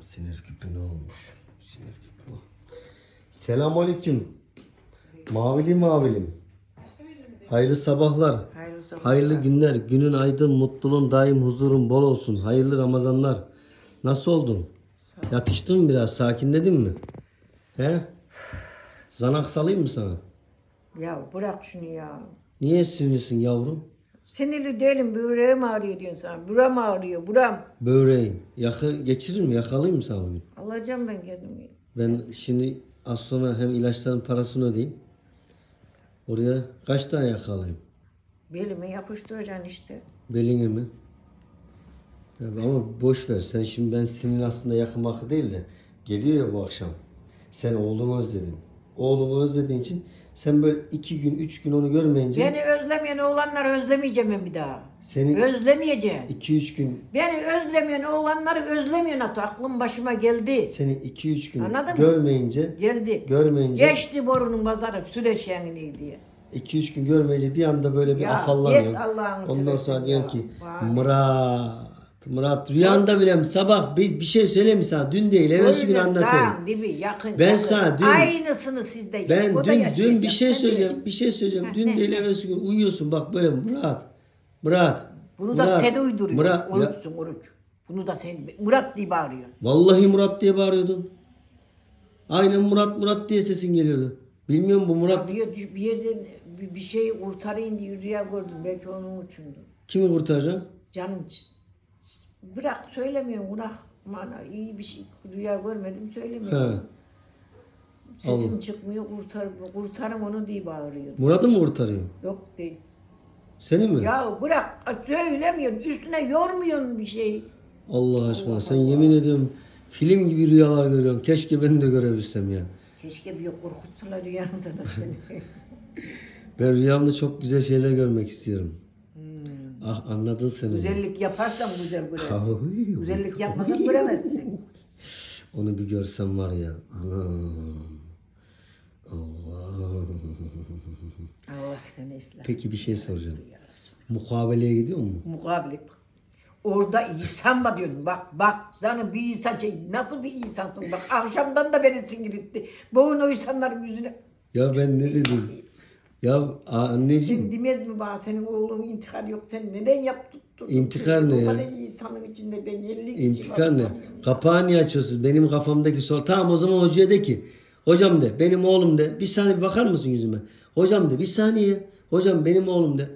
sinir küpü ne olmuş? Sinir küpü o. Selamünaleyküm. Mavili mavilim. Hayırlı sabahlar. Hayırlı sabahlar. Hayırlı günler. Günün aydın, mutluluğun daim huzurun bol olsun. Hayırlı Ramazanlar. Nasıl oldun? Yatıştın mı biraz? Sakinledin mi? He? Zanak salayım mı sana? Ya bırak şunu ya. Niye sinirlisin yavrum? Sinirli değilim. Böğreğim ağrıyor diyorsun sana. Buram ağrıyor. Buram. Böreğin. Yakı geçirir mi? Yakalayayım mı sana bugün? Alacağım ben kendimi. Ben şimdi az sonra hem ilaçların parasını ödeyeyim. Oraya kaç tane yakalayayım? Belime yapıştıracaksın işte. Beline mi? Ya ama boş ver. Sen şimdi ben senin aslında yakın değil de geliyor ya bu akşam. Sen oğlunu özledin. Oğlunu özlediğin için sen böyle iki gün, üç gün onu görmeyince Beni özlemeyen oğlanları özlemeyeceğim ben bir daha. seni Özlemeyeceğim. iki üç gün Beni özlemeyen oğlanları özlemeyen atı. Aklım başıma geldi. seni iki üç gün Anladın mı? görmeyince Geldi. görmeyince Geçti borunun pazarı süreşenliği diye. iki üç gün görmeyince bir anda böyle bir Ya, afallanıyorsun. yet Allah'ını Ondan seversen sonra diyorsun ya. ki Vay. Murat rüyanda bile sabah bir, bir şey söyleyeyim mi sana? Dün değil evvelsi gün anlatayım. dağın dibi yakın. Ben yakın. sana dün- Aynısını sizde. Ben O da dün dün yaşayacak. bir şey söyleyeceğim. Bir şey söyleyeceğim. Heh, Dün ne, değil evvelsi gün uyuyorsun bak böyle Murat. Murat. Bunu da Murat, sen uyduruyorsun. Murat. Ya, Oruçsun oruç. Bunu da sen Murat diye bağırıyorsun. vallahi Murat diye bağırıyordun. Aynen Murat Murat diye sesin geliyordu. Bilmiyorum bu Murat Bir, yer- bir yerden bir, bir şey kurtarayım diye rüya gördüm. Belki onun içindi. kimi kurtaracaksın? Canım ç- bırak söylemiyorum günah. Mana iyi bir şey rüya görmedim He. söylemiyorum. Sesim çıkmıyor kurtar kurtarın onu diye bağırıyor. Murat'ı mı kurtarıyor? Yok değil. Seni mi? Ya bırak söylemiyorsun üstüne yormuyorsun bir şey. Allah aşkına sen yemin ediyorum film gibi rüyalar görüyorsun. Keşke ben de görebilsem ya. Keşke bir korkutsalar rüyanda da seni. Ben rüyamda çok güzel şeyler görmek istiyorum. Ah anladın sen. Güzellik yaparsan güzel görersin. Güzellik yapmasan göremezsin. Onu bir görsem var ya. Anam. Allah. Allah seni ıslah. Peki bir şey soracağım. Mukabeleye gidiyor mu? Mukabele. Orada insan mı diyorsun? Bak bak sana bir insan şey nasıl bir insansın bak akşamdan da beni sinir etti. Boğun o insanların yüzüne. Ya ben ne dedim? Ya anneciğim Sen demez mi bana senin oğlun intikal yok sen neden yaptın? İntikal ne O ya? kadar insanın içinde ben 50 kişi intikal ne? var. Kapağı niye açıyorsunuz? Benim kafamdaki soru. Tamam o zaman hocaya de ki. Hocam de benim oğlum de. Bir saniye bir bakar mısın yüzüme? Hocam de bir saniye. Hocam benim oğlum de.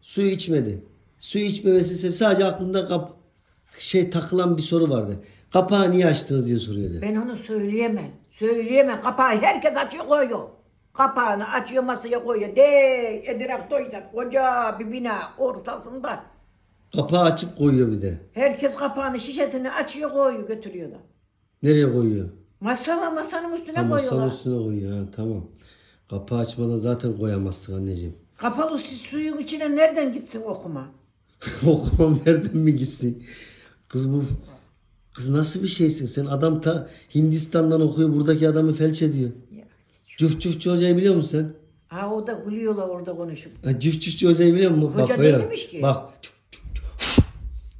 Suyu içmedi. Suyu içmemesi sebebi sadece aklında kap şey takılan bir soru vardı. Kapağı niye açtınız diye soruyordu. Ben onu söyleyemem. Söyleyemem. Kapağı herkes açıyor koyuyor. Kapağını açıyor masaya koyuyor. De doysan koca bir bina ortasında. Kapağı açıp koyuyor bir de. Herkes kapağını şişesini açıyor koyuyor götürüyor da. Nereye koyuyor? Masa var masanın üstüne Ha, masanın koyuyorlar. üstüne koyuyor. Ha, tamam. Kapağı açmadan zaten koyamazsın anneciğim. Kapalı su- suyun içine nereden gitsin okuma? Okumam nereden mi gitsin? Kız bu kız nasıl bir şeysin? Sen adam ta Hindistan'dan okuyor buradaki adamı felç ediyor. Cüf cüfçü hocayı biliyor musun sen? Ha o da gülüyorlar orada konuşup. Ha, cüf cüfçü hocayı biliyor musun? Hoca böyle. değilmiş ki. Bak. Cüf, cüf, cüf,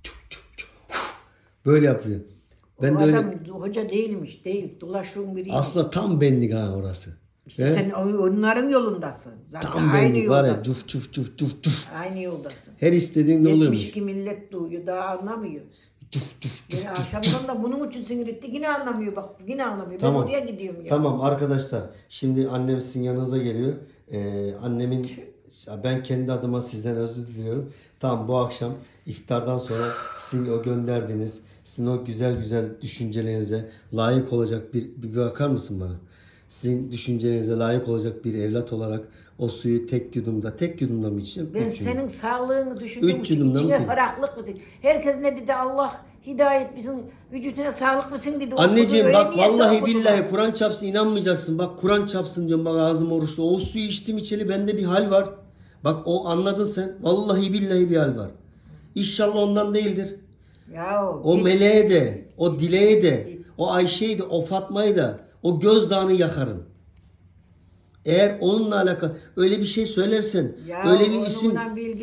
cüf, cüf, cüf. Böyle yapıyor. Ben o de öyle. adam hoca değilmiş. Değil. Dolaşığın biriymiş. Aslında tam benlik ha orası. İşte He? sen onların yolundasın. Zaten Tam aynı benlik var ya. yoldasın. Cüf cüf cüf cüf cüf. Aynı yoldasın. Her istediğinde oluyormuş. 72 millet duyuyor daha anlamıyor. Yine akşamdan da bunun için sinir etti yine anlamıyor bak yine anlamıyor. Tamam. Ben oraya gidiyorum ya. Tamam arkadaşlar. Şimdi annem sizin yanınıza geliyor. Ee, annemin ben kendi adıma sizden özür diliyorum. Tamam bu akşam iftardan sonra sizin o gönderdiğiniz sizin o güzel güzel düşüncelerinize layık olacak bir, bir bakar mısın bana? Sizin düşüncelerinize layık olacak bir evlat olarak o suyu tek yudumda tek yudumda mı içeceğim? Ben Üç yudum. senin sağlığını düşündüğüm Üç için içine mı? ferahlık mısın? Herkes ne dedi Allah hidayet bizim vücuduna sağlık mısın dedi. Anneciğim bak vallahi billahi. Kur'an çapsın inanmayacaksın. Bak Kur'an çapsın diyorum bak ağzım oruçlu. O suyu içtim içeli bende bir hal var. Bak o anladın sen. Vallahi billahi bir hal var. İnşallah ondan değildir. Ya O git. meleğe de, o dileğe de, o Ayşe'yi de, o Fatma'yı da, o gözdağını yakarım. Eğer onunla alakalı öyle bir şey söylersen, Ya öyle bir isim,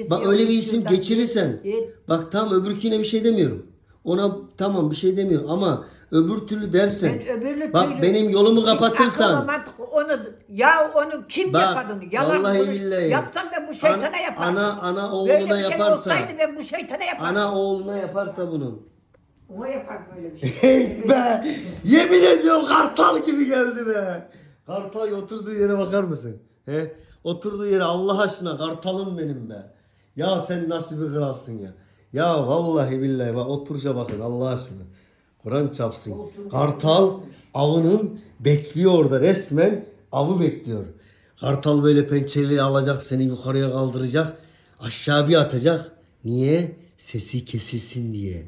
bak öyle bir isim geçirirsen, git. bak tam öbürküne bir şey demiyorum. Ona tamam bir şey demiyorum ama öbür türlü dersen Ben öbürlü bak türlü- benim yolumu kapatırsan mantık- onu ya onu kim Bak, yapar onu? Yalan vallahi konuş. billahi. Yapsam ben bu şeytana Ana- yaparım. ana- ana oğluna Böyle bir şey yaparsa- olsaydı ben bu şeytana yaparım. ana oğluna yaparsa bunu. Ona yapar böyle bir şey. Hey be! Yemin ediyorum kartal gibi geldi be. Kartal oturduğu yere bakar mısın? He? Oturduğu yere Allah aşkına kartalım benim be. Ya sen nasıl bir kralsın ya. Ya vallahi billahi bak oturuşa bakın Allah aşkına. Kur'an çapsın. Kartal avının bekliyor orada resmen avı bekliyor. Kartal böyle pençeli alacak seni yukarıya kaldıracak. Aşağı bir atacak. Niye? Sesi kesilsin diye.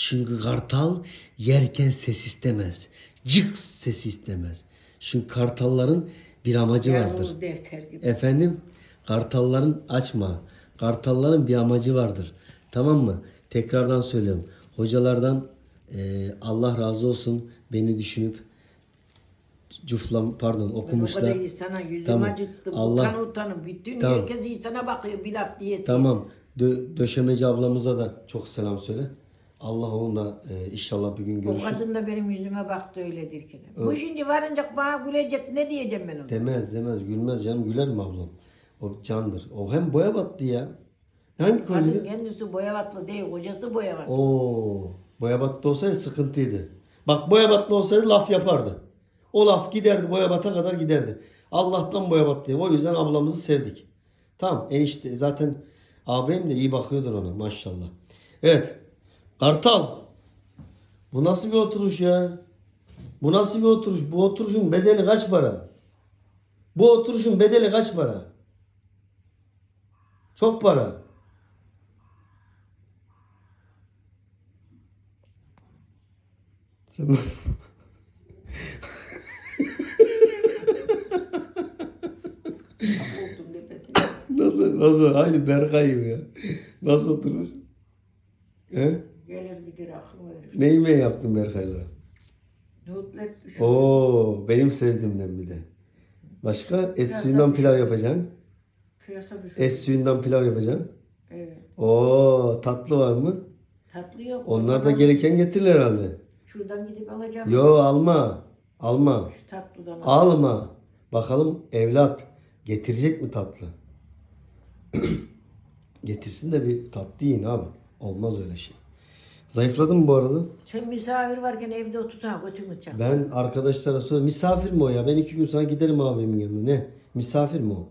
Çünkü kartal yerken ses istemez. Cık ses istemez. Çünkü kartalların bir amacı vardır. Yavru defter gibi. Efendim kartalların açma. Kartalların bir amacı vardır. Tamam mı? Tekrardan söylüyorum. Hocalardan e, Allah razı olsun beni düşünüp cuflam pardon O okumuşlar. kadar insana yüzüm Tamam. acıttı. Allah- Utan utanın. Bütün Tamam. herkes insana bakıyor bir laf diyesin. Tamam. Dö- döşemeci ablamıza da çok selam söyle. Allah onunla e, inşallah bir gün O görüşürüz. kadın da benim yüzüme baktı öyledir ki. Bu şimdi varınca bana gülecek ne diyeceğim ben ona? Demez demez gülmez canım güler mi ablam? O candır. O hem boya battı ya. Hangi Kadın köylü? kendisi boyavatlı değil, kocası boyavatlı. Oo, Boyabat'ta olsaydı sıkıntıydı. Bak Boyabat'ta olsaydı laf yapardı. O laf giderdi Boyabat'a kadar giderdi. Allah'tan Boyabat diyeyim. O yüzden ablamızı sevdik. Tamam enişte zaten abim de iyi bakıyordur ona maşallah. Evet. Kartal. Bu nasıl bir oturuş ya? Bu nasıl bir oturuş? Bu oturuşun bedeli kaç para? Bu oturuşun bedeli kaç para? Çok para. Sen... Nasıl nasıl aynı Berkay gibi ya. Nasıl oturmuş? He? Ne yemeği yaptın Berkay'la? Nutlet düşün. Oo benim sevdiğimden bir de. Başka et suyundan pilav yapacaksın. Düşün. Et suyundan pilav yapacaksın. Evet. Oo tatlı var mı? Tatlı yok. Onlar da gelirken getirirler herhalde. Şuradan gidip alacağım. Yo alma. Alma. Şu tatlıdan al. Alma. Bakalım evlat getirecek mi tatlı? Getirsin de bir tatlı yiyin abi. Olmaz öyle şey. Zayıfladın mı bu arada? Sen misafir varken evde otursana götümü çal. Ben arkadaşlara söyle misafir mi o ya? Ben iki gün sonra giderim abimin yanına. Ne? Misafir mi o?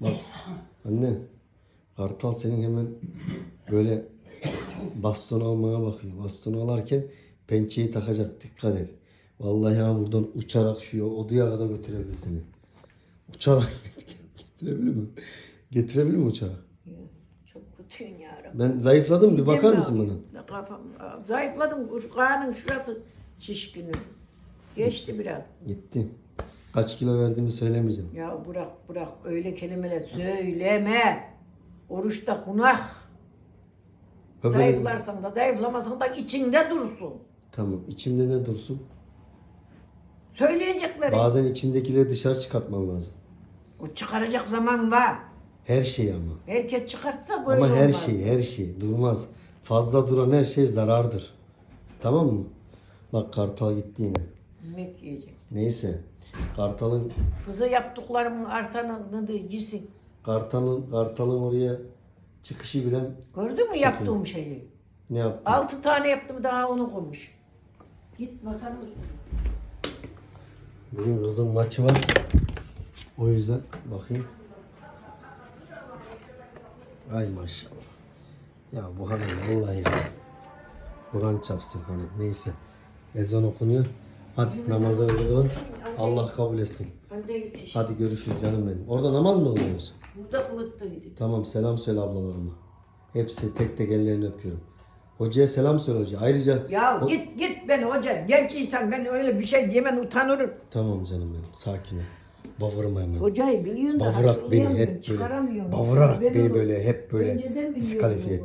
Bak anne. Kartal senin hemen böyle baston almaya bakıyor. Bastonu alarken pençeyi takacak. Dikkat et. Vallahi ya buradan uçarak şu odaya kadar götürebilir seni. Uçarak getirebilir mi? Getirebilir mi uçarak? Kötüyün yarabbim. Ben zayıfladım bir bakar mısın bana? Kafam, zayıfladım. Karnın şurası şişkinim. Geçti biraz. Gitti. Kaç kilo verdiğimi söylemeyeceğim. Ya bırak bırak öyle kelimeler söyleme. Oruçta günah. Öyle- Zayıflarsan da zayıflamasan da içinde dursun. Tamam. içimde ne dursun? Söyleyecekleri. Bazen içindekileri dışarı çıkartman lazım. O çıkaracak zaman var. Her şey ama. Herkes çıkartsa böyle ama her olmaz. şey, her şey durmaz. Fazla duran her şey zarardır. Tamam mı? Bak kartal gitti yine. Yemek yiyecek. Neyse. Kartalın Fızı yaptıklarımın arsanın gitsin. kartalın kartalın oraya çıkışı bile Gördün mü yaptığım şeyi? ne yaptı? Altı tane yaptım daha onu koymuş. Git masanın üstüne. Bugün kızın maçı var. O yüzden bakayım. Ay maşallah. Ya bu hanım vallahi ya. Kur'an çapsın hanım. Neyse. Ezan okunuyor. Hadi namazınızı kılın. Allah kabul etsin. Anca yetiş. Hadi görüşürüz canım benim. Orada namaz mı kılıyorsun? Burada kılıktıydı. Tamam selam söyle ablalarıma. Hepsi tek tek ellerini öpüyorum. Hocaya selam söyle hoca. Ayrıca Ya o- git git ben hoca genç insan ben öyle bir şey diyemem utanırım. Tamam canım benim. Sakin ol. Bavırma hemen. Hocayı biliyorsun da Bavurak beni hatırlayamıyorum, hep böyle çıkaramıyorum. bavurak Ben beni böyle hep böyle önceden diskalifiye.